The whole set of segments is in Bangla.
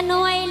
কেন এই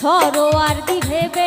সরোয়ার দিবে